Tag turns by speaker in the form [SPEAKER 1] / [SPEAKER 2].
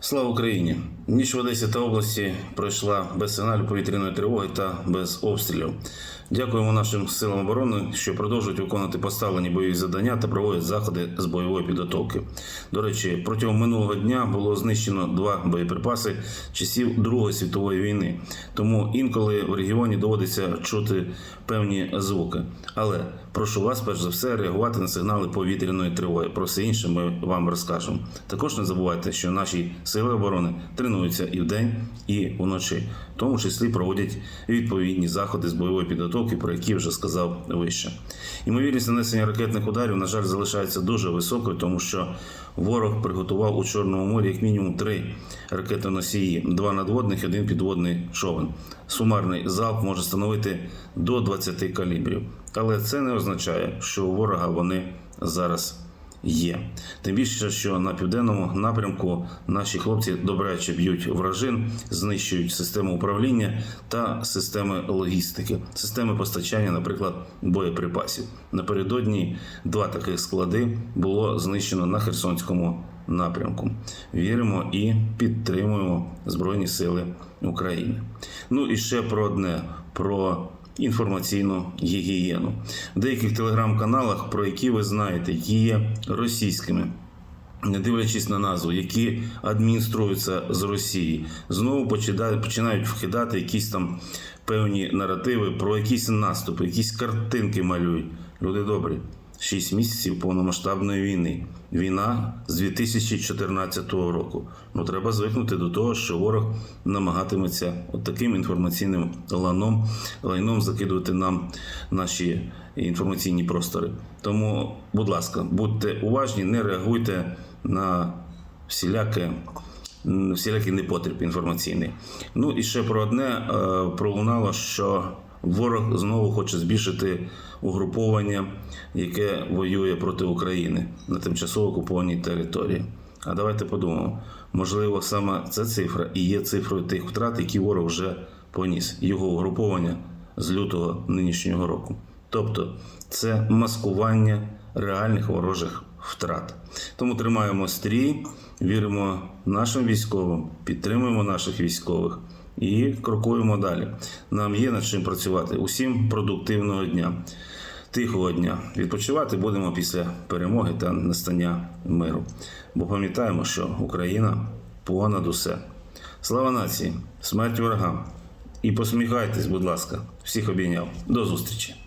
[SPEAKER 1] Слава Україні! Ніч в Одесі та області пройшла без сигналів повітряної тривоги та без обстрілів. Дякуємо нашим силам оборони, що продовжують виконувати поставлені бойові завдання та проводять заходи з бойової підготовки. До речі, протягом минулого дня було знищено два боєприпаси часів Другої світової війни. Тому інколи в регіоні доводиться чути певні звуки. Але прошу вас, перш за все, реагувати на сигнали повітряної тривоги. Про все інше ми вам розкажемо. Також не забувайте, що наші сили оборони тренуються і вдень, і вночі, в тому числі проводять відповідні заходи з бойової підготовки, про які вже сказав вище. Ймовірність нанесення ракетних ударів, на жаль, залишається дуже високою, тому що ворог приготував у Чорному морі як мінімум три ракетоносії: два надводних, і один підводний човен. Сумарний залп може становити до 20 калібрів. Але це не означає, що у ворога вони зараз є. Тим більше, що на південному напрямку наші хлопці добряче б'ють вражин, знищують систему управління та системи логістики, системи постачання, наприклад, боєприпасів. Напередодні два таких склади було знищено на Херсонському напрямку. Віримо і підтримуємо Збройні Сили України. Ну і ще про одне: про інформаційну гігієну. В деяких телеграм-каналах, про які ви знаєте, є російськими. Не дивлячись на назву, які адмініструються з Росії, знову починають, вкидати якісь там певні наративи про якісь наступи, якісь картинки малюють. Люди добрі. Шість місяців повномасштабної війни. Війна з 2014 року. Ну треба звикнути до того, що ворог намагатиметься от таким інформаційним ланом, лайном закидувати нам наші інформаційні простори. Тому, будь ласка, будьте уважні, не реагуйте на всіляке. Всілякий непотріб інформаційний. Ну і ще про одне е, пролунало, що ворог знову хоче збільшити угруповання, яке воює проти України на тимчасово окупованій території. А давайте подумаємо, можливо, саме ця цифра і є цифрою тих втрат, які ворог вже поніс, його угруповання з лютого нинішнього року. Тобто це маскування реальних ворожих втрат. Тому тримаємо стрій, віримо нашим військовим, підтримуємо наших військових і крокуємо далі. Нам є над чим працювати. Усім продуктивного дня, тихого дня. Відпочивати будемо після перемоги та настання миру. Бо пам'ятаємо, що Україна понад усе. Слава нації, смерть ворогам! І посміхайтесь, будь ласка, всіх обійняв. До зустрічі!